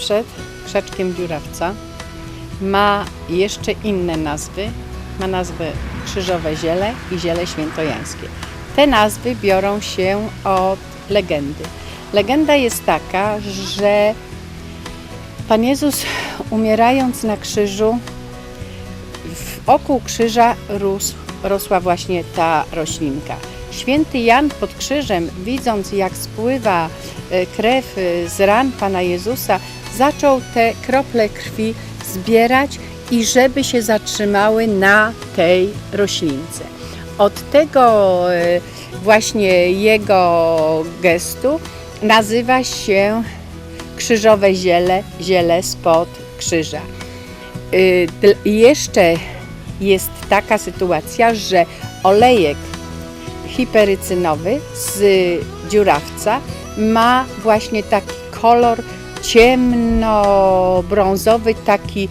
Przed krzaczkiem dziurawca. Ma jeszcze inne nazwy. Ma nazwę krzyżowe ziele i ziele świętojańskie. Te nazwy biorą się od legendy. Legenda jest taka, że Pan Jezus umierając na krzyżu, wokół krzyża rósł, rosła właśnie ta roślinka. Święty Jan pod krzyżem, widząc jak spływa e, krew e, z ran Pana Jezusa, zaczął te krople krwi zbierać i żeby się zatrzymały na tej roślince. Od tego e, właśnie jego gestu nazywa się krzyżowe ziele, ziele spod krzyża. Y, Jeszcze jest taka sytuacja, że olejek hiperycynowy z dziurawca ma właśnie taki kolor ciemno-brązowy, taki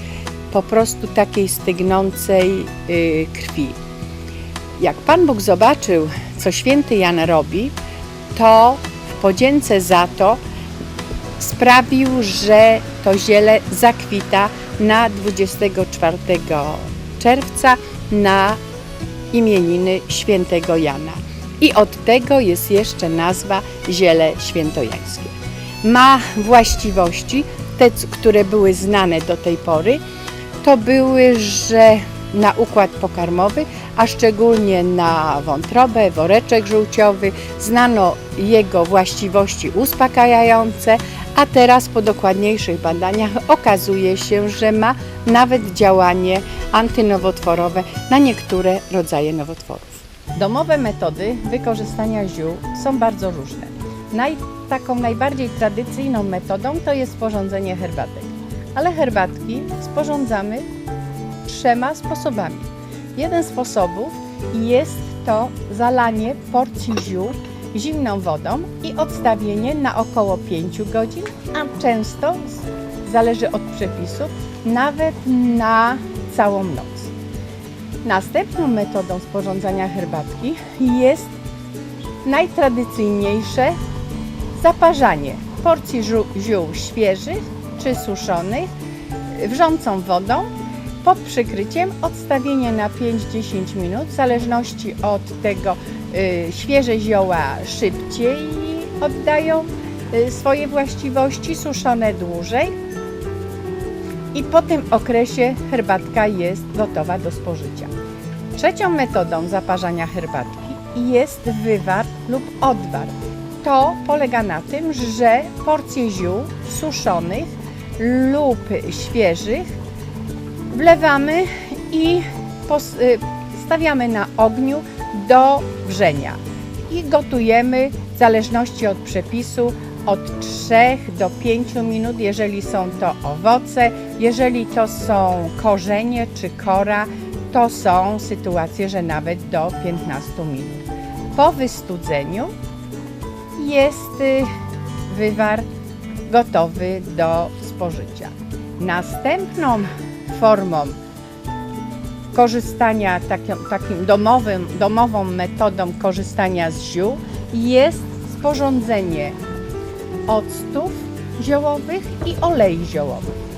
po prostu takiej stygnącej y, krwi. Jak Pan Bóg zobaczył, co święty Jan robi, to w podzięce za to sprawił, że to ziele zakwita na 24 czerwca na imieniny świętego Jana. I od tego jest jeszcze nazwa ziele świętojańskie. Ma właściwości, te, które były znane do tej pory, to były, że na układ pokarmowy, a szczególnie na wątrobę, woreczek żółciowy, znano jego właściwości uspokajające, a teraz po dokładniejszych badaniach okazuje się, że ma nawet działanie antynowotworowe na niektóre rodzaje nowotworów. Domowe metody wykorzystania ziół są bardzo różne. Naj, taką najbardziej tradycyjną metodą to jest sporządzenie herbatek. Ale herbatki sporządzamy trzema sposobami. Jeden z sposobów jest to zalanie porcji ziół zimną wodą i odstawienie na około 5 godzin, a często, zależy od przepisu, nawet na całą noc. Następną metodą sporządzania herbatki jest najtradycyjniejsze zaparzanie porcji ziół świeżych czy suszonych wrzącą wodą pod przykryciem odstawienie na 5-10 minut w zależności od tego y, świeże zioła szybciej oddają y, swoje właściwości, suszone dłużej i po tym okresie herbatka jest gotowa do spożycia. Trzecią metodą zaparzania herbatki jest wywar lub odwar. To polega na tym, że porcje ziół suszonych lub świeżych wlewamy i y, stawiamy na ogniu do wrzenia i gotujemy w zależności od przepisu od 3 do 5 minut, jeżeli są to owoce, jeżeli to są korzenie czy kora, to są sytuacje, że nawet do 15 minut. Po wystudzeniu jest y, wywar gotowy do spożycia. Następną formą korzystania taką, takim domowym, domową metodą korzystania z ziół jest sporządzenie octów ziołowych i olei ziołowych.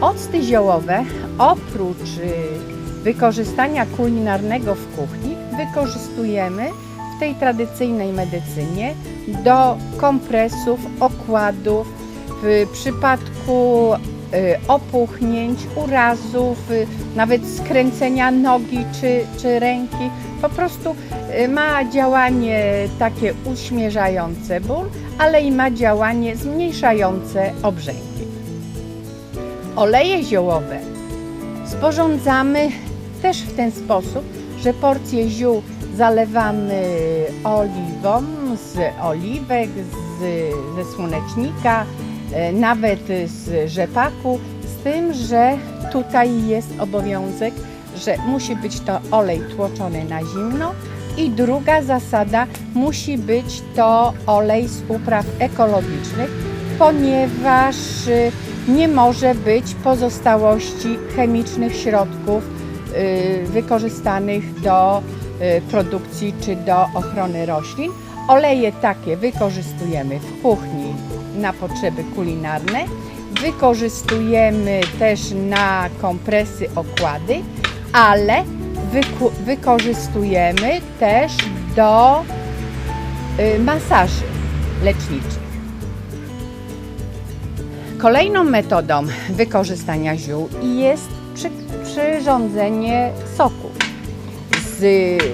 Octy ziołowe oprócz y, wykorzystania kulinarnego w kuchni wykorzystujemy w tej tradycyjnej medycynie do kompresów, okładów, w przypadku y, opuchnięć, urazów, y, nawet skręcenia nogi czy, czy ręki. Po prostu y, ma działanie takie uśmierzające ból, ale i ma działanie zmniejszające obrzęki. Oleje ziołowe sporządzamy też w ten sposób, że porcję ziół zalewamy oliwą z oliwek, z, ze słonecznika, e, nawet z rzepaku, z tym, że tutaj jest obowiązek, że musi być to olej tłoczony na zimno i druga zasada, musi być to olej z upraw ekologicznych, ponieważ y, nie może być pozostałości chemicznych środków y, wykorzystanych do produkcji czy do ochrony roślin. Oleje takie wykorzystujemy w kuchni na potrzeby kulinarne. Wykorzystujemy też na kompresy okłady, ale wykorzystujemy też do y, masaży leczniczych. Kolejną metodą wykorzystania ziół jest przy, przyrządzenie soku.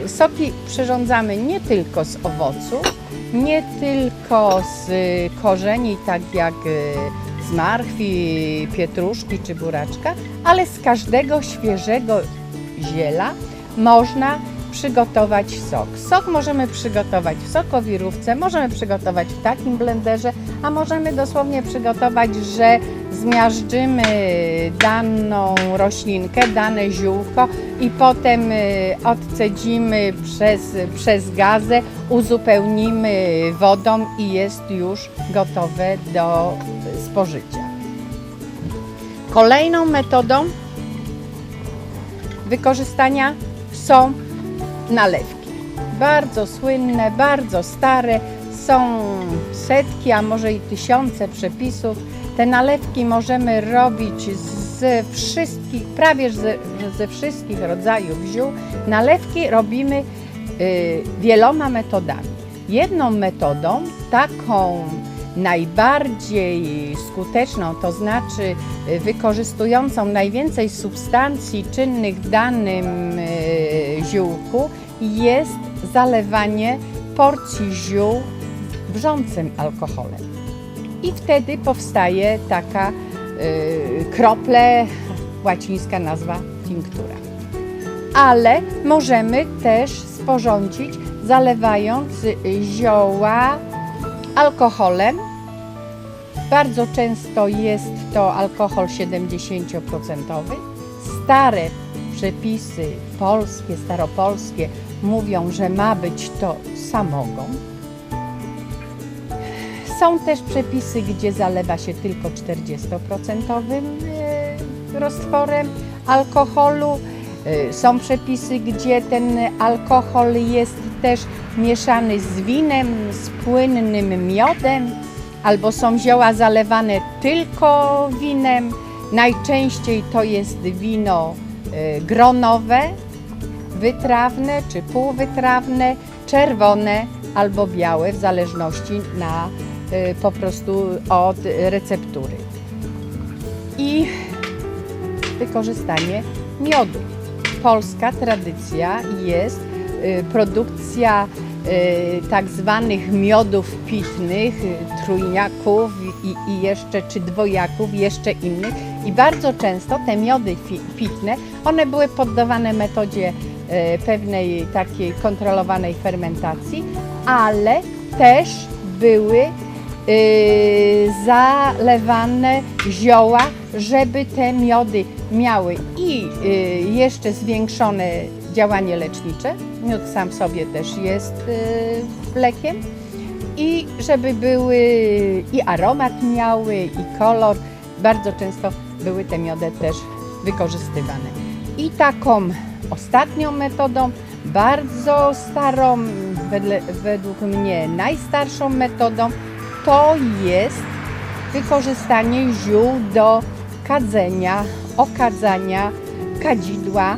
Soki przyrządzamy nie tylko z owoców, nie tylko z korzeni, tak jak y, z marchwi, pietruszki czy buraczka, ale z każdego świeżego ziela można przygotować sok. Sok możemy przygotować w sokowirówce, możemy przygotować w takim blenderze, a możemy dosłownie przygotować, że zmiażdżymy daną roślinkę, dane ziółko i potem y, odcedzimy przez, przez gazę, uzupełnimy wodą i jest już gotowe do spożycia. Kolejną metodą wykorzystania są nalewki. Bardzo słynne, bardzo stare, są setki, a może i tysiące przepisów. Te nalewki możemy robić ze wszystkich, prawie ze, ze wszystkich rodzajów ziół. Nalewki robimy y, wieloma metodami. Jedną metodą, taką najbardziej skuteczną, to znaczy y, wykorzystującą najwięcej substancji czynnych w danym y, ziółku, jest zalewanie porcji ziół wrzącym alkoholem. I wtedy powstaje taka y, krople, łacińska nazwa tinktura. Ale możemy też sporządzić zalewając zioła alkoholem. Bardzo często jest to alkohol 70%. Stare przepisy polskie, staropolskie mówią, że ma być to samogon. Są też przepisy, gdzie zalewa się tylko 40% e, roztworem alkoholu. E, Są przepisy, gdzie ten alkohol jest też mieszany z winem, z płynnym miodem, albo są zioła zalewane tylko winem. Najczęściej to jest wino e, gronowe, wytrawne czy półwytrawne, czerwone albo białe, w zależności na po prostu od receptury. I wykorzystanie miodu. Polska tradycja jest y, produkcja y, tak zwanych miodów pitnych, y, trójniaków i, i jeszcze, czy dwojaków, jeszcze innych. I bardzo często te miody pitne, one były poddawane metodzie pewnej takiej kontrolowanej fermentacji, ale też były zalewane zioła, żeby te miody miały i e, jeszcze zwiększone działanie lecznicze. Miód sam sobie też jest e, lekiem. I żeby były i aromat miały, i kolor. Bardzo często były te miody też wykorzystywane. I taką ostatnią metodą, bardzo starą, wedle, według mnie najstarszą metodą, to jest wykorzystanie ziół do kadzenia, okadzania kadzidła.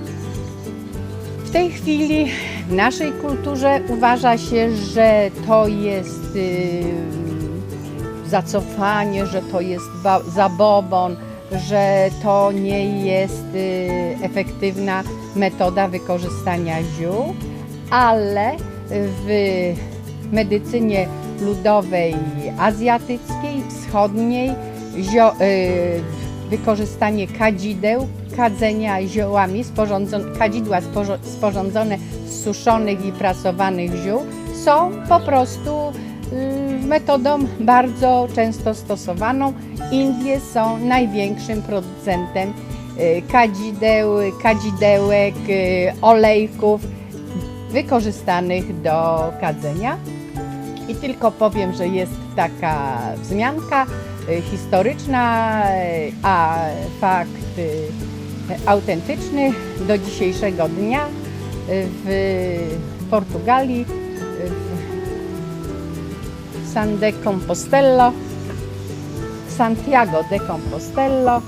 W tej chwili w naszej kulturze uważa się, że to jest y, zacofanie, że to jest zabobon, że to nie jest y, efektywna metoda wykorzystania ziół, ale w medycynie ludowej azjatyckiej, wschodniej zio, y, wykorzystanie kadzideł, kadzenia ziołami, sporządzon, kadzidła sporządzone z suszonych i prasowanych ziół są po prostu y, metodą bardzo często stosowaną. Indie są największym producentem y, kadzideł, kadzidełek, olejków wykorzystanych do kadzenia. I tylko powiem, że jest taka wzmianka y, historyczna, y, a fakt y, autentyczny do dzisiejszego dnia w Portugalii, w San de Compostela Santiago de Compostela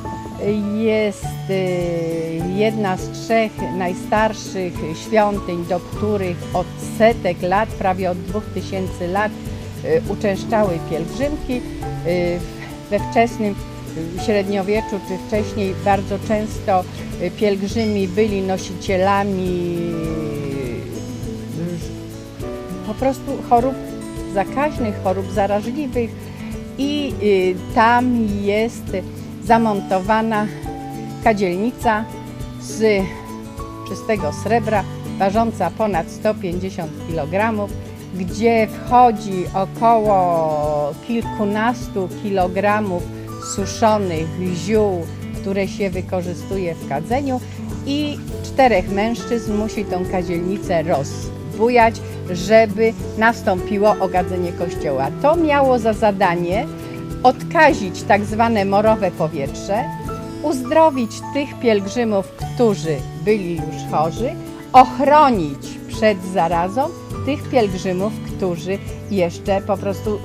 jest y, jedna z trzech najstarszych świątyń, do których od setek lat, prawie od 2000 lat y, uczęszczały pielgrzymki. Y, We wczesnym średniowieczu czy wcześniej bardzo często pielgrzymi byli nosicielami po prostu chorób zakaźnych, chorób zaraźliwych i tam jest zamontowana kadzielnica z czystego srebra ważąca ponad 150 kg, gdzie wchodzi około kilkunastu kilogramów suszonych ziół, które się wykorzystuje w kadzeniu i czterech mężczyzn musi tą kadzielnicę rozbujać, żeby nastąpiło ogadzenie kościoła. To miało za zadanie odkazić tak zwane morowe powietrze, uzdrowić tych pielgrzymów, którzy byli już chorzy, ochronić przed zarazą tych pielgrzymów, którzy jeszcze po prostu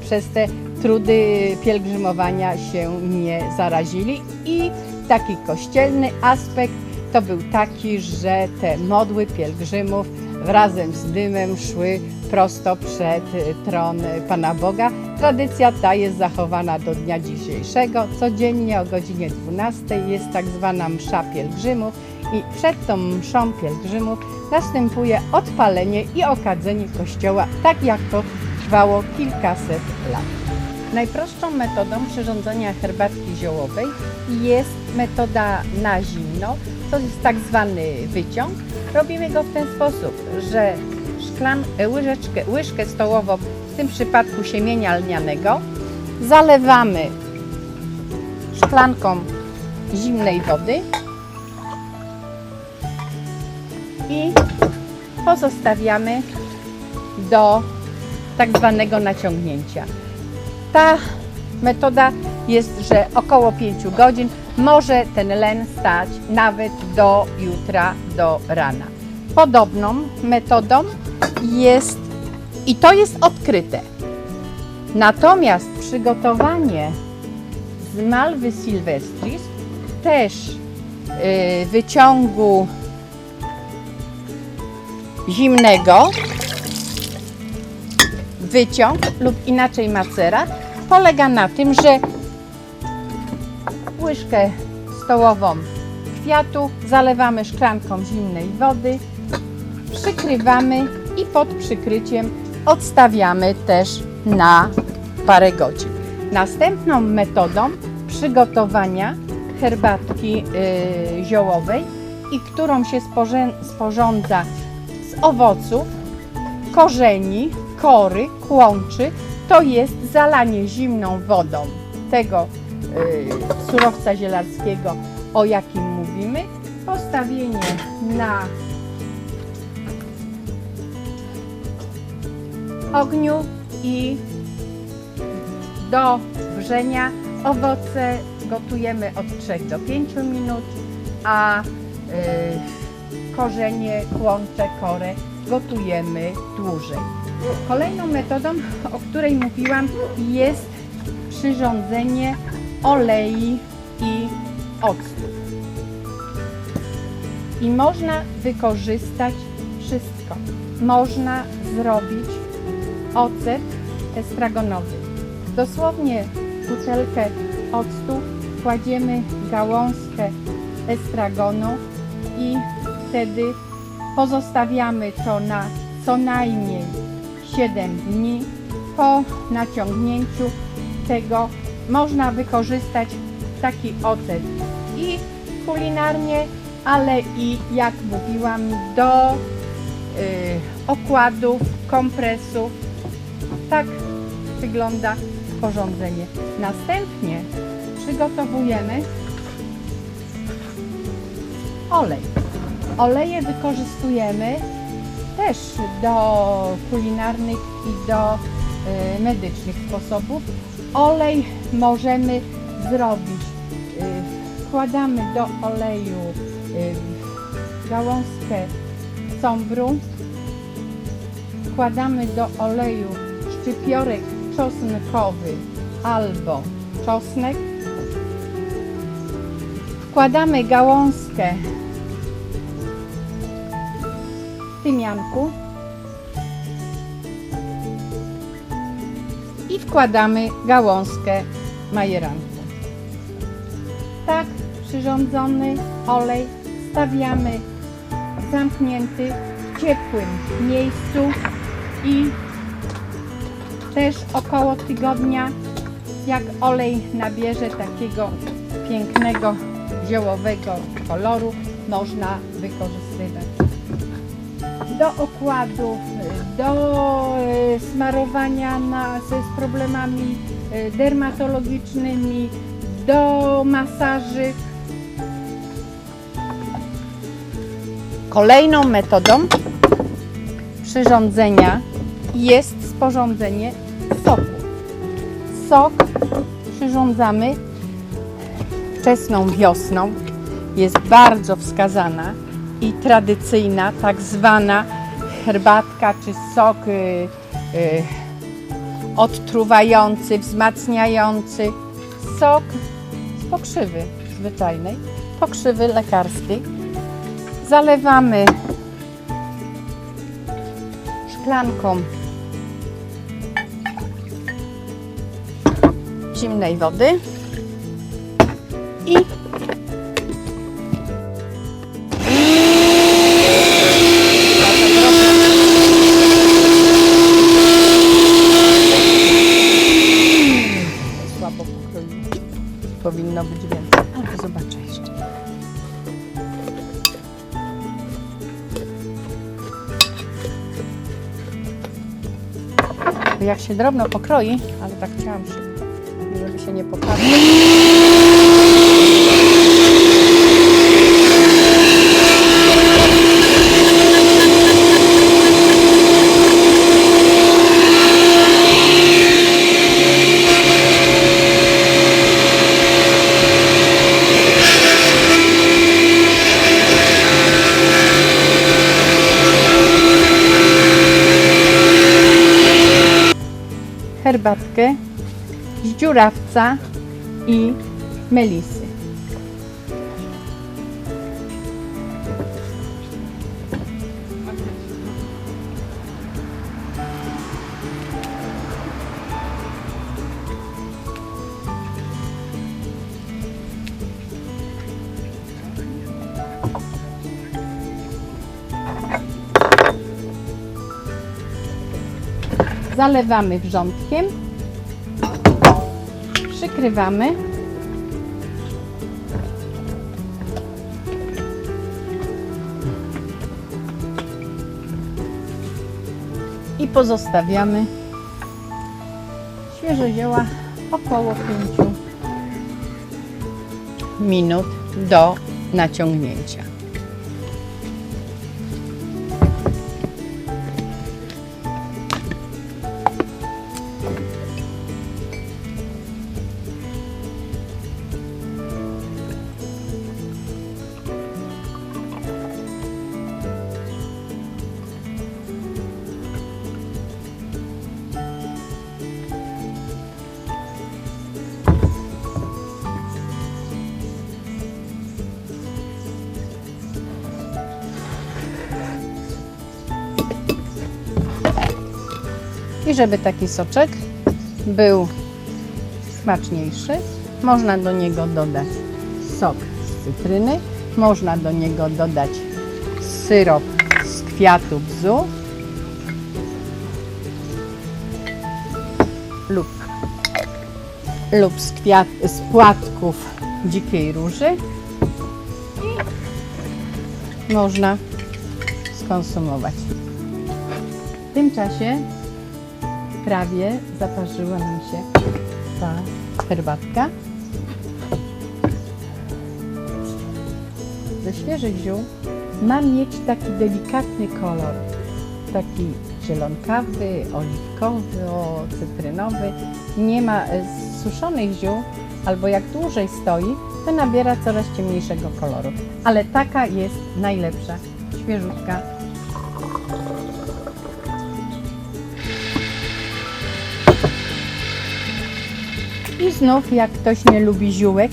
przez te trudy pielgrzymowania się nie zarazili. I taki kościelny aspekt to był taki, że te modły pielgrzymów razem z dymem szły prosto przed tron Pana Boga. Tradycja ta jest zachowana do dnia dzisiejszego. Codziennie o godzinie 12 jest tak zwana msza pielgrzymów i przed tą mszą pielgrzymów następuje odpalenie i okadzenie kościoła, tak jak to trwało kilkaset lat. Najprostszą metodą przyrządzania herbatki ziołowej jest metoda na zimno, to jest tak zwany wyciąg. Robimy go w ten sposób, że szklan, łyżeczkę, łyżkę stołową, w tym przypadku siemienia lnianego, zalewamy szklanką zimnej wody i pozostawiamy do tak zwanego naciągnięcia. Ta metoda jest, że około 5 godzin może ten len stać nawet do jutra, do rana. Podobną metodą jest i to jest odkryte. Natomiast przygotowanie z Malwy Silvestris też yy, wyciągu zimnego wyciąg lub inaczej macerat polega na tym, że łyżkę stołową kwiatu zalewamy szklanką zimnej wody, przykrywamy i pod przykryciem odstawiamy też na parę godzin. Następną metodą przygotowania herbatki yy, ziołowej i którą się sporządza z owoców, korzeni, kory, kłączy, to jest zalanie zimną wodą tego y, surowca zielarskiego, o jakim mówimy, postawienie na ogniu i do wrzenia owoce gotujemy od 3 do 5 minut, a y, korzenie, kłącze, korę gotujemy dłużej. Kolejną metodą, o której mówiłam, jest przyrządzenie olei i octu. I można wykorzystać wszystko. Można zrobić ocet estragonowy. Dosłownie w butelkę octu kładziemy gałązkę estragonu i wtedy pozostawiamy to na co najmniej 7 dni. Po naciągnięciu tego można wykorzystać taki ocet i kulinarnie, ale i jak mówiłam do y, okładów, kompresów. Tak wygląda sporządzenie. Następnie przygotowujemy olej. Oleje wykorzystujemy też do kulinarnych i do y, medycznych sposobów. Olej możemy zrobić. y, Wkładamy do oleju y, gałązkę cąbru, wkładamy do oleju szczypiorek czosnkowy albo czosnek. Wkładamy gałązkę tymianku i wkładamy gałązkę majeranku. Tak przyrządzony olej stawiamy zamknięty w ciepłym miejscu i też około tygodnia, jak olej nabierze takiego pięknego ziołowego koloru, można wykorzystywać do okładów, do e, smarowania na, z problemami e, dermatologicznymi, do masaży. Kolejną metodą przyrządzenia jest sporządzenie soku. Sok przyrządzamy wczesną wiosną. Jest bardzo wskazana i tradycyjna, tak zwana herbatka czy sok y, y, odtruwający, wzmacniający. Sok z pokrzywy zwyczajnej, pokrzywy lekarskiej. Zalewamy szklanką zimnej wody i słabo. Powinno być więcej, ale zobaczę jeszcze. Jak się drobno pokroi, ale tak chciałam szybko, się nie popadło. herbatkę z dziurawca i melisy. Zalewamy wrzątkiem, przykrywamy i pozostawiamy świeże zioła około 5 minut do naciągnięcia. Żeby taki soczek był smaczniejszy, można do niego dodać sok z cytryny, można do niego dodać syrop z kwiatu bzu lub, lub z, kwiat, z płatków dzikiej róży i można skonsumować. W tym czasie prawie zaparzyła mi się ta herbatka. Ze świeżych ziół ma mieć taki delikatny kolor, taki zielonkawy, oliwkowy, o, cytrynowy. Nie ma e, z suszonych ziół, albo jak dłużej stoi, to nabiera coraz ciemniejszego koloru. Ale taka jest najlepsza, świeżutka, znów, jak ktoś nie lubi ziółek,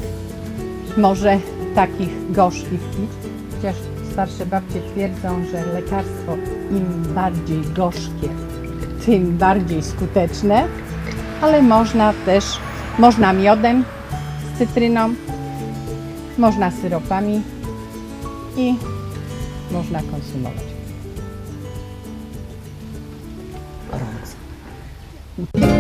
może takich gorzkich pić. Chociaż starsze babcie twierdzą, że lekarstwo im bardziej gorzkie, tym bardziej skuteczne. Ale można też, można miodem z cytryną, można syropami i można konsumować. Gorąco.